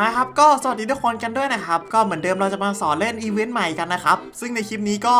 มาครับก็สวัสดีทุกคนกันด้วยนะครับ ก็เหมือนเดิมเราจะมาสอนเล่นอีเวนต์ใหม่กันนะครับ ซึ่งในคลิปนี้ก็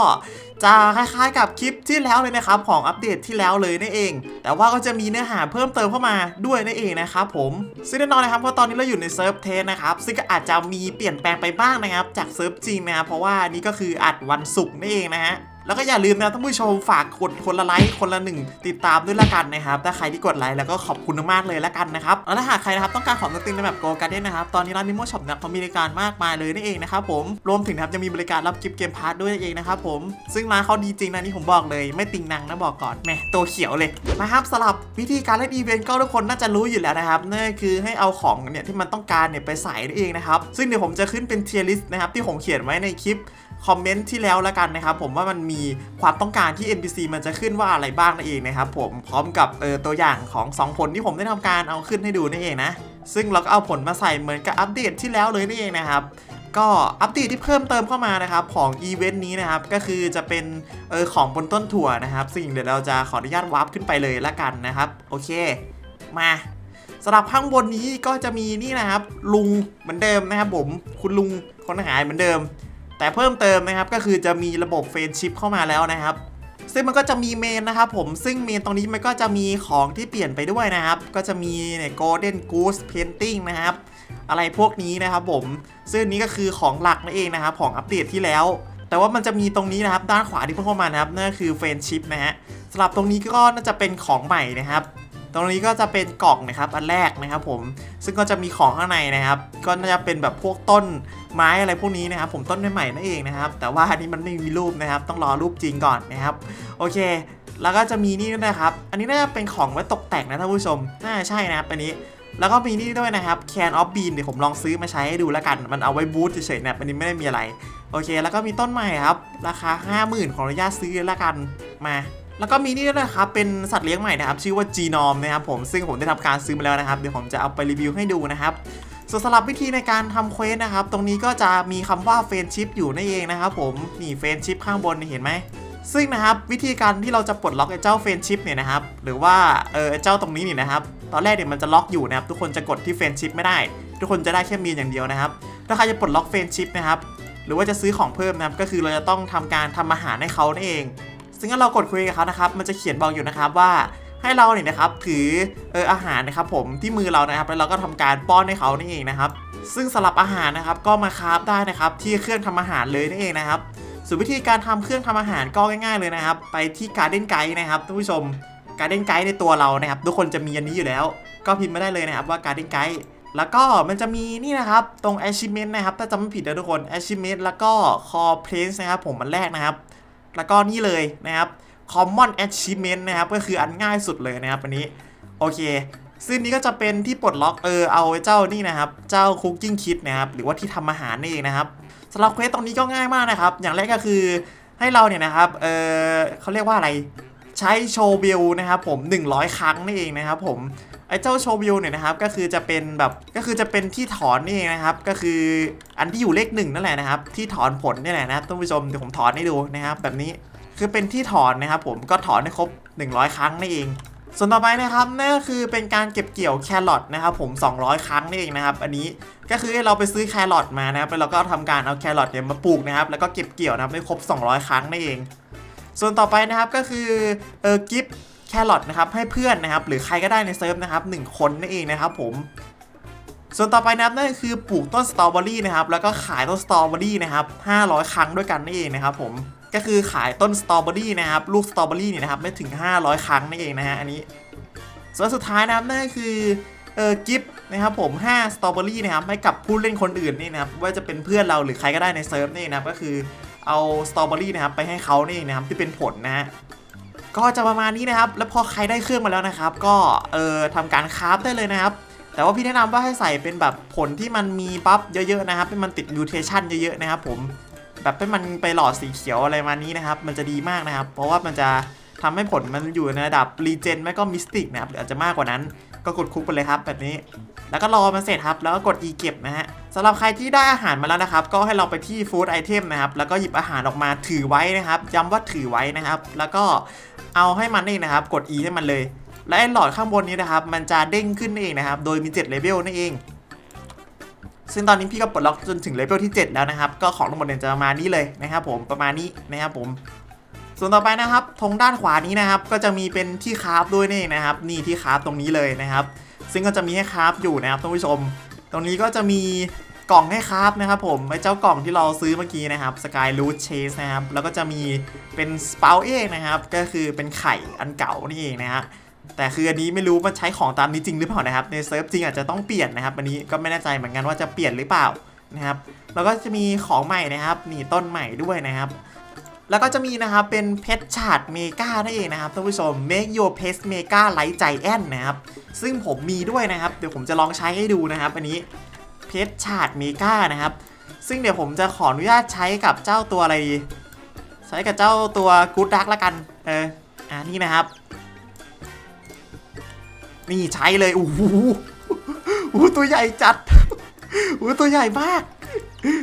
จะคล้ายๆกับคลิปที่แล้วเลยนะครับ ของอัปเดตที่แล้วเลยนั่นเอง แต่ว่าก็จะมีเนื้อหาเพิ่มเติมเข้ามาด้วยนั่นเองนะครับผมซึ่งแน่นอนนะครับเพราะตอนนี้เราอยู่ในเซิร์ฟเทสนะครับซึ่งก็อาจจะมีเปลี่ยนแปลงไปบ้างนะครับ จากเซิร์ฟจริงนะครับเพราะว่านี่ก็คืออัดวันศุกร์นั่นเองนะฮะแล้วก็อย่าลืมนะท่านผู้ชมฝากกดคนละไลค์คนละหนึ่งติดตามด้วยละกันนะครับ ถ้าใครที่กดไลค์แล้วก็ขอบคุณมากเลยละกันนะครับแล้วถ้าหากใครนะครับต้องการของตริงในแบบโกการ์เด้นนะครับ ตอนนี้ร้านมิโมช็อปเนี่ยเขามีบริการมากมายเลยนี่เองนะครับผม รวมถึงนะครับจะมีบริการรับกิฟต์เกมพาร์ทด้วยนั่เองนะครับผม ซึ่งร้านเขาดีจริงนะนี่ผมบอกเลย ไม่ติงนังนะบอกก่อนแหมตัวเขียวเลยนะครับสำหรับวิธีการเล่นอีเวนต์ก็ทุกคนน่าจะรู้อยู่แล้วนะครับนั่นคือให้เอาของเนี่ยที่มันต้องการเนี่ยไปใส่นั่นเองนะครับซึ่งเดี๋ยวผมจะขึ้นเป็นเทียร์ลิสต์นะครับที่ผมเขียนไว้ในคลิป คอมเมนต์ที่แล้วแล้วกันนะครับผมว่ามันมีความต้องการที่ NPC มันจะขึ้นว่าอะไรบ้างนั่นเองนะครับผมพร้อมกับเออตัวอย่างของ 2 ผลที่ผมได้ทำการเอาขึ้นให้ดูนั่นเองนะ ซึ่งเราก็เอาผลมาใส่เหมือนกับอัปเดตที่แล้วเลยนั่นเองนะครับก็อัปเดตที่เพิ่มเติมเข้ามานะครับของอีเวนต์นี้นะครับก็คือจะเป็นเออของบนต้นถั่วนะครับซึ่งเดี๋ยวเราจะขออนุญาตวาร์ปขึ้นไปเลยละกันนะครับโอเคมาสำหรับข้างบนนี้ก็จะมีนี่นะครับ ลุงเหมือนเดิมนะครับผมคุณลุงคนหายเหมือนเดิม แต่เพิ่มเติมนะครับก็คือจะมีระบบเฟรนชิพเข้ามาแล้วนะครับ ซึ่งมันก็จะมีเมนนะครับผมซึ่งเมนตรงนี้มันก็จะมีของที่เปลี่ยนไปด้วยนะครับ ก็จะมีเนี่ย golden goose painting นะครับ อะไรพวกนี้นะครับผม ซึ่งนี้ก็คือของหลักนั่นเองนะครับ ของอัปเดตที่แล้ว แต่ว่ามันจะมีตรงนี้นะครับ ด้านขวาที่เพิ่มเข้ามานะครับนั่นก็คือเฟรนชิพนะฮะสำหรับตรงนี้ก็น่าจะเป็นของใหม่นะครับ ตรงนี้ก็จะเป็นกล่องนะครับอันแรกนะครับผมซึ่งก็จะมีของข้างในนะครับ ก็น่าจะเป็นแบบพวกต้นไม้อะไรพวกนี้นะครับ ผมต้นใหม่ๆนั่นเองนะครับ แต่ว่าอันนี้มันไม่มีรูปนะครับ ต้องรอรูปจริงก่อนนะครับ โอเค แล้วก็จะมีนี่ด้วยนะครับ อันนี้น่าจะเป็นของไว้ตกแต่งนะท่านผู้ชมน่าใช่นะครับอันนี้แล้วก็มีนี่ด้วยนะครับ Can of Bean เดี๋ยวผมลองซื้อมาใช้ให้ดูแล้วกัน มันเอาไว้บูทเฉยๆเนี่ยอันนี้ไม่ได้มีอะไร โอเค แล้วก็มีต้นใหม่ครับ ราคา 50,000 ขออนุญาตซื้อแล้วกัน มา แล้วก็มีนี่ด้วยนะครับ เป็นสัตว์เลี้ยงใหม่นะครับ ชื่อว่า Genome นะครับผม ซึ่งผมได้ทำการซื้อมาแล้วนะครับ เดี๋ยวผมจะเอาไปรีวิวให้ดูนะครับส่วนสำหรับวิธีในการทำเควสนะครับ ตรงนี้ก็จะมีคำว่าเฟนชิพอยู่นั่นเองนะครับผม นี่เฟนชิพข้างบนเห็นไหม ซึ่งนะครับวิธีการที่เราจะปลดล็อกไอ้เจ้าเฟนชิพเนี่ยนะครับ หรือว่าเออไอเจ้าตรงนี้นี่นะครับ ตอนแรกเนี่ยมันจะล็อกอยู่นะครับ ทุกคนจะกดที่เฟนชิพไม่ได้ ทุกคนจะได้แค่มีนอย่างเดียวนะครับ ถ้าใครจะปลดล็อกเฟนชิพนะครับ หรือว่าจะซื้อของเพิ่มนะครับ ก็คือเราจะต้องทำการทำอาหารให้เขานั่นเอง ซึ่งถ้าเรากดคุยกับเขานะครับมันจะเขียนบอกอยู่นะครับว่าให้เราเนี่ยนะครับถือเอออาหารนะครับผมที่มือเรานะครับ แล้วเราก็ทำการป้อนให้เขานี่เองนะครับ ซึ่งสลับอาหารนะครับก็มาคราฟได้นะครับที่เครื่องทำอาหารเลยนั่นเองนะครับส่วนวิธีการทำเครื่องทำอาหารก็ง่าย ๆเลยนะครับ ไปที่ Garden Guide นะครับท่านผู้ชม Garden Guide ในตัวเรานะครับ ทุกคนจะมีอันนี้อยู่แล้ว ก็พิมพ์มาได้เลยนะครับว่า Garden Guide แล้วก็มันจะมีนี่นะครับตรง achievement นะครับถ้าจำไม่ผิดนะทุกคน achievement แล้วก็ core place นะครับผมมันแรกนะครับ แล้วก็นี่เลยนะครับ common achievement นะครับ ก็คืออันง่ายสุดเลยนะครับอันนี้ โอเค ซึ่งนี้ก็จะเป็นที่ปลดล็อกเออเอาเจ้านี่นะครับ เจ้า cooking kit นะครับ หรือว่าที่ทำอาหารนี่เองนะครับสำหรับเควสตรงนี้ก็ง่ายมากนะครับ อย่างแรกก็คือให้เราเนี่ยนะครับ เออเขาเรียกว่าอะไร ใช้โชว์วิวนะครับผม 100 ครั้งนี่เองนะครับผม ไอ้เจ้าโชว์วิวเนี่ยนะครับก็คือจะเป็นแบบก็คือจะเป็นที่ถอนนี่เองนะครับ ก็คืออันที่อยู่เลขหนึ่งนั่นแหละนะครับ ที่ถอนผลนี่แหละนะครับท่านผู้ชมเดี๋ยวผมถอนให้ดูนะครับ แบบนี้คือเป็นที่ถอนนะครับ ผมก็ถอนให้ครบ 100 ครั้งนี่เองส่วนต่อไปนะครับนั่นก็คือเป็นการเก็บเกี่ยวแครอทนะครับผม 200 ครั้งนี่เองนะครับ อันนี้ก็คือเราไปซื้อแครอทมานะครับแล้วเราก็ทำการเอาแครอทเนี่ยมาปลูกนะครับ แล้วก็เก็บเกี่ยวนะครับให้ครบ 200 ครั้งนี่เอง ส่วนต่อไปนะครับก็คือเออกิฟ แครอทนะครับให้เพื่อนนะครับหรือใครก็ได้ในเซิร์ฟนะครับหนึ่งคนนั่นเองนะครับผมส่วนต่อไปนะครับนั่นก็คือปลูกต้นสตรอเบอรี่นะครับแล้วก็ขายต้นสตรอเบอรี่นะครับ500 ครั้งด้วยกันนั่นเองนะครับผมก็คือขายต้นสตรอเบอรี่นะครับลูกสตรอเบอรี่เนี่ยนะครับไม่ถึง 500 ครั้งนั่นเองนะฮะอันนี้ ส่วนสุดท้ายนะครับนั่นก็คือเออกิฟต์นะครับผม5สตรอเบอรี่นะครับให้กับผู้เล่นคนอื่นนี่นะครับว่าจะเป็นเพื่อนเราหรือใครก็ได้ในเซิร์ฟนี่นะครับก็คือเอาสตรอเบอรี่นะครับไปให้เขานี่นะครับที่เป็นผลนะฮะ ก็จะประมาณนี้นะครับ แล้วพอใครได้เครื่องมาแล้วนะครับ ก็เออทำการคราฟได้เลยนะครับ แต่ว่าพี่แนะนำว่าให้ใส่เป็นแบบผลที่มันมีบัฟเยอะๆนะครับให้มันติดมิวเทชันเยอะๆนะครับผมแบบให้มันไปหลอดสีเขียวอะไรมานี้นะครับ มันจะดีมากนะครับ เพราะว่ามันจะทำให้ผลมันอยู่ในระดับรีเจนไม่ก็มิสติกนะครับหรืออาจจะมากกว่านั้นก็กดคุกไปเลยครับแบบนี้ แล้วก็รอมันเสร็จครับ แล้วก็กด e เก็บนะฮะสำหรับใครที่ได้อาหารมาแล้วนะครับ ก็ให้เราไปที่ฟู้ดไอเทมนะครับ แล้วก็หยิบอาหารออกมาถือไว้นะครับ ย้ำว่าถือไว้นะครับ แล้วก็ เอาให้มันนี่นะครับ กด e ให้มันเลย และไอ้หลอดข้างบนนี้นะครับ มันจะเด้งขึ้นเองนะครับ โดยมี7เลเวลนั่นเอง ซึ่งตอนนี้พี่ก็ปลดล็อกจนถึงเลเวลที่ 7 แล้วนะครับ ก็ของทั้งหมดเนี่ยจะประมาณนี้เลยนะครับผม ประมาณนี้นะครับผมส่วนต่อไปนะครับทงด้านขวานี้นะครับ ก็จะมีเป็นที่คราฟด้วยนี่นะครับ นี่ที่คราฟตรงนี้เลยนะครับ ซึ่งก็จะมีให้คราฟอยู่นะครับท่านผู้ชม ตรงนี้ก็จะมี กล่องให้คราฟนะครับผมไอ้เจ้ากล่องที่เราซื้อเมื่อกี้นะครับ Sky Root Chase นะครับแล้วก็จะมีเป็น Spout เองนะครับก็คือเป็นไข่อันเก่านี่เองนะฮะแต่คืออันนี้ไม่รู้มันใช้ของตามนี้จริงหรือเปล่านะครับในเซิร์ฟจริงอาจจะต้องเปลี่ยนนะครับอันนี้ก็ไม่แน่ใจเหมือนกันว่าจะเปลี่ยนหรือเปล่านะครับแล้วก็จะมีของใหม่นะครับนี่ต้นใหม่ด้วยนะครับแล้วก็จะมีนะครับเป็นเพชรชาดเมกานั่นเองนะครับท่านผู้ชม Make Your Pet Mega Light Giant นะครับซึ่งผมมีด้วยนะครับ เดี๋ยวผมจะลองใช้ให้ดูนะครับ อันนี้ เพชรชาดเมกานะครับ ซึ่งเดี๋ยวผมจะขออนุญาตใช้กับเจ้าตัวอะไรดี ใช้กับเจ้าตัวกู๊ดดักละกันเอออ่านี่นะครับ นี่ใช้เลยโอ้โหตัวใหญ่จัดโอ้ตัวใหญ่มาก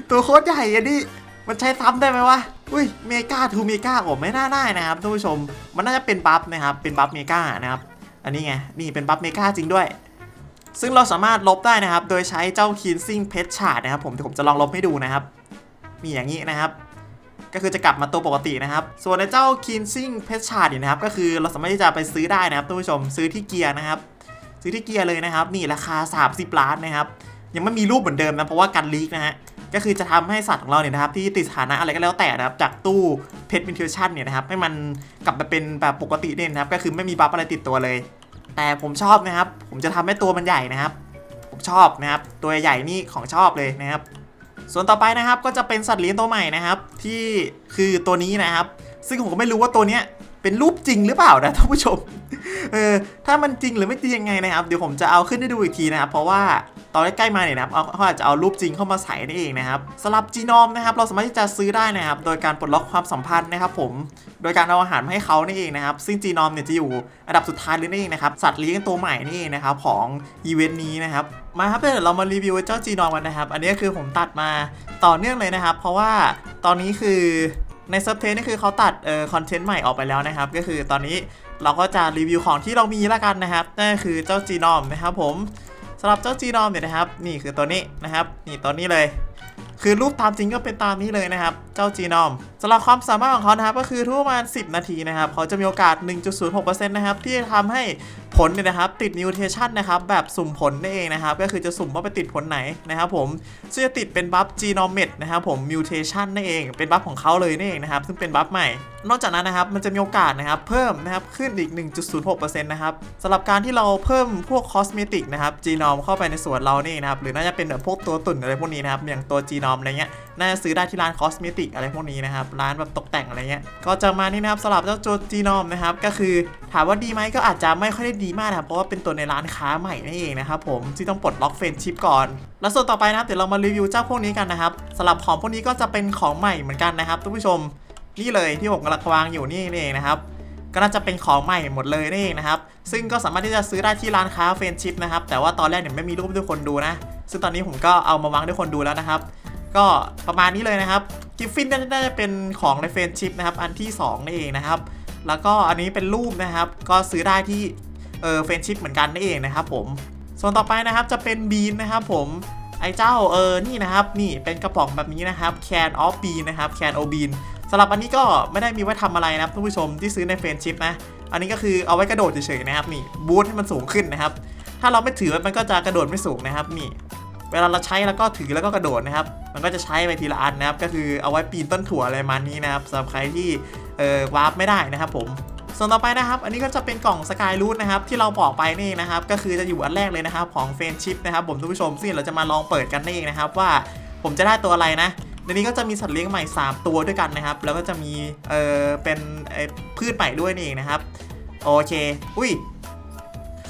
ตัวโคตรใหญ่อันนี้มันใช้ซ้ำได้ไหมวะอุ้ยเมกาทูเมกาโอ้ไม่น่าได้นะครับท่านผู้ชม มันน่าจะเป็นบัฟนะครับ เป็นบัฟเมกานะครับ อันนี้ไง นี่เป็นบัฟเมกาจริงด้วย ซึ่งเราสามารถลบได้นะครับ โดยใช้เจ้าคีนซิ่งเพชชาดนะครับผมเดี๋ยวผมจะลองลบให้ดูนะครับ มีอย่างนี้นะครับ ก็คือจะกลับมาตัวปกตินะครับ ส่วนในเจ้าคีนซิ่งเพชชาดเนี่ยนะครับ ก็คือเราสามารถที่จะไปซื้อได้นะครับท่านผู้ชมซื้อที่เกียร์นะครับ ซื้อที่เกียร์เลยนะครับ นี่ราคา 30 ล้านนะครับ ยังไม่มีรูปเหมือนเดิมนะเพราะว่ากันลีกนะฮะก็คือจะทำให้สัตว์ของเราเนี่ยนะครับที่ติดสถานะอะไรก็แล้วแต่นะครับจากตู้เพชรมินเทชันเนี่ยนะครับให้มันกลับมาเป็นแบบปกติเนี่ยนะครับก็คือไม่มีบัฟอะไรติดตัวเลย แต่ผมชอบนะครับ ผมจะทำให้ตัวมันใหญ่นะครับ ผมชอบนะครับ ตัวใหญ่นี่ของชอบเลยนะครับ ส่วนต่อไปนะครับก็จะเป็นสัตว์เลี้ยงตัวใหม่นะครับ ที่คือตัวนี้นะครับ ซึ่งผมก็ไม่รู้ว่าตัวเนี้ยเป็นรูปจริงหรือเปล่านะท่านผู้ชม เออถ้ามันจริงหรือไม่จริงยังไงนะครับ เดี๋ยวผมจะเอาขึ้นให้ดูอีกทีนะครับ เพราะว่า อนใกล้ๆมาเนี่ยนะครับเขาอาจจะเอารูปจริงเข้ามาใส่นั่นเองนะครับสำหรับจีนอมนะครับเราสามารถที่จะซื้อได้นะครับโดยการปลดล็อกความสัมพันธ์นะครับผมโดยการเอาอาหารมาให้เขานี่เองนะครับซึ่งจีนอมเนี่ยจะอยู่อันดับสุดท้ายเลยนี่เองนะครับสัตว์เลี้ยงตัวใหม่นี่เองนะครับของอีเวนต์นี้นะครับมาครับเดี๋ยวเรามารีวิวเจ้าจีนอมกันนะครับอันนี้คือผมตัดมาต่อเนื่องเลยนะครับ เพราะว่าตอนนี้คือในซิร์ฟเทสนี่คือเขาตัดเอ่อคอนเทนต์ใหม่ออกไปแล้วนะครับ ก็คือตอนนี้เราก็จะรีวิวของที่เรามีละกันนะครับนั่นคือเจ้าจีนอมนะครับผม สำหรับเจ้าจีนอมเนี่ยนะครับ นี่คือตัวนี้นะครับ นี่ตัวนี้เลย คือรูปตามจริงก็เป็นตามนี้เลยนะครับ เจ้าจีนอมสำหรับความสามารถของเขานะครับก็คือทุกประมาณ 10 นาทีนะครับ เขาจะมีโอกาส 1.06%นะครับที่จะทำให้ ผลเนี่ยนะครับติดมิวเทชันนะครับแบบสุ่มผลนั่นเองนะครับก็คือจะสุ่มว่าไปติดผลไหนนะครับผมซึ่งจะติดเป็นบัฟจีนอมเมดนะครับผมมิวเทชันนั่นเอง เป็นบัฟของเขาเลยนั่นเองนะครับซึ่งเป็นบัฟใหม่ นอกจากนั้นนะครับมันจะมีโอกาสนะครับเพิ่มนะครับขึ้นอีก 1.06%นะครับสำหรับการที่เราเพิ่มพวกคอสเมติกนะครับจีนอมเข้าไปในส่วนเรานี่นะครับหรือน่าจะเป็นแบบพวกตัวตุ่นอะไรพวกนี้นะครับอย่างตัวจีนอมอะไรเงี้ย น่าจะซื้อได้ที่ร้านคอสเมติกอะไรพวกนี้นะครับ ร้านแบบตกแต่งอะไรเงี้ย ก็จะมานี่นะครับสำหรับเจ้าโจจีนอมนะครับ ก็คือถามว่าดีไหมก็อาจจะไม่ค่อยได้ดีมากนะครับ เพราะว่าเป็นตัวในร้านค้าใหม่นั่นเองนะครับผมที่ต้องปลดล็อกเฟรนชิพก่อน แล้วส่วนต่อไปนะครับเดี๋ยวเรามารีวิวเจ้าพวกนี้กันนะครับสำหรับของพวกนี้ก็จะเป็นของใหม่เหมือนกันนะครับทุกผู้ชมนี่เลยที่ผมกำลังวางอยู่นี่นี่เองนะครับก็น่าจะเป็นของใหม่หมดเลยนี่เองนะครับ ซึ่งก็สามารถที่จะซื้อได้ที่ร้านค้าเฟรนชิพนะครับ แต่ว่าตอนแรกเนี่ยไม่มีรูปให้ทุกคนดูนะ ซึ่งตอนนี้ผมก็เอามาวางให้ทุกคนดูแล้วนะครับ ก็ประมาณนี้เลยนะครับกิฟฟินน่าจะเป็นของในเฟรนชิพนะครับ อันที่2นี่นเองนะครับ แล้วก็อันนี้เป็นรูปนะครับ ก็ซื้อได้ที่เออเฟรนชิพเหมือนกันนี่นเองนะครับผมส่วนต่อไปนะครับจะเป็นบีนนะครับผมไอ้เจ้าเออนี่นะครับ นี่เป็นกระป๋องแบบนี้นะครับ Can of Bean นะครับ Can of Bean สำหรับอันนี้ก็ไม่ได้มีไว้ทำอะไรนะครับท่านผู้ชมที่ซื้อในเฟรนชิพนะ อันนี้ก็คือเอาไว้กระโดดเฉยๆนะครับนี่บูทให้มันสูงขึ้นนะครับ ถ้าเราไม่ถือมันก็จะกระโดดไม่สูงนะครับนี่ เวลาเราใช้แล้วก็ถือแล้วก็กระโดดนะครับ มันก็จะใช้ไปทีละอันนะครับ ก็คือเอาไว้ปีนต้นถั่วอะไรมานี้นะครับสำหรับใครที่เออวาร์ปไม่ได้นะครับผมส่วนต่อไปนะครับ อันนี้ก็จะเป็นกล่องสกายรูทนะครับที่เราบอกไปนี่นะครับ ก็คือจะอยู่อันแรกเลยนะครับของเฟนชิพนะครับผมท่านผู้ชมซึ่งเราจะมาลองเปิดกันนี่เองนะครับว่าผมจะได้ตัวอะไรนะในนี้ก็จะมีสัตว์เลี้ยงใหม่ 3 ตัวด้วยกันนะครับ แล้วก็จะมีเออเป็นพืชใหม่ด้วยนี่เองนะครับ โอเค อุ้ย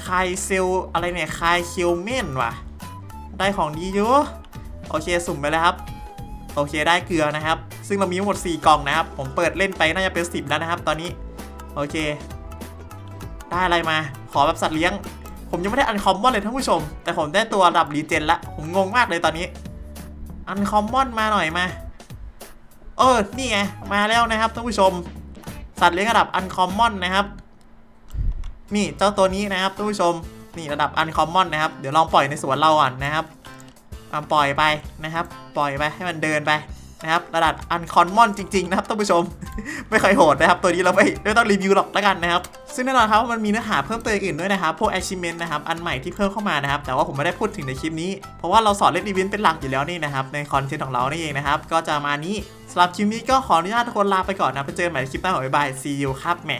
คายเซลอะไรเนี่ยคายคิวเมนว่ะ ได้ของดีเยอะโอเคสุ่มไปแล้วครับ โอเคได้เกลือนะครับ ซึ่งเรามีทั้งหมด 4 กล่องนะครับ ผมเปิดเล่นไปน่าจะเป็น 10 แล้วนะครับ ตอนนี้ โอเค ได้อะไรมา ขอแบบสัตว์เลี้ยง ผมยังไม่ได้อันคอมมอนเลยท่านผู้ชม แต่ผมได้ตัวดับรีเจนละผมงงมากเลยตอนนี้ อันคอมมอนมาหน่อยมา เออ นี่ไง มาแล้วนะครับท่านผู้ชม สัตว์เลี้ยงระดับอันคอมมอนนะครับ นี่เจ้าตัวนี้นะครับท่านผู้ชม นี่ระดับอันคอมมอนนะครับ เดี๋ยวลองปล่อยในสวนเราก่อนนะครับอะปล่อยไปนะครับ ปล่อยไปให้มันเดินไปนะครับ ระดับอันคอนมอนจริงๆนะครับท่านผู้ชม ไม่เคยโหดนะครับ ตัวนี้เราไม่ไม่ต้องรีวิวหรอกแล้วกันนะครับ ซึ่งแน่นอนครับว่ามันมีเนื้อหาเพิ่มเติมอื่นด้วยนะครับ พวก achievement นะครับ อันใหม่ที่เพิ่มเข้ามานะครับ แต่ว่าผมไม่ได้พูดถึงในคลิปนี้ เพราะว่าเราสอนเล่นอีเวนต์เป็นหลักอยู่แล้วนี่นะครับ ในคอนเทนต์ของเรานี่เองนะครับ ก็จะมานี้สำหรับคลิปนี้ก็ขออนุญาตทุกคนลาไปก่อนนะ ไปเจอกันใหม่คลิปหน้าบ๊ายบาย see you ครับแหม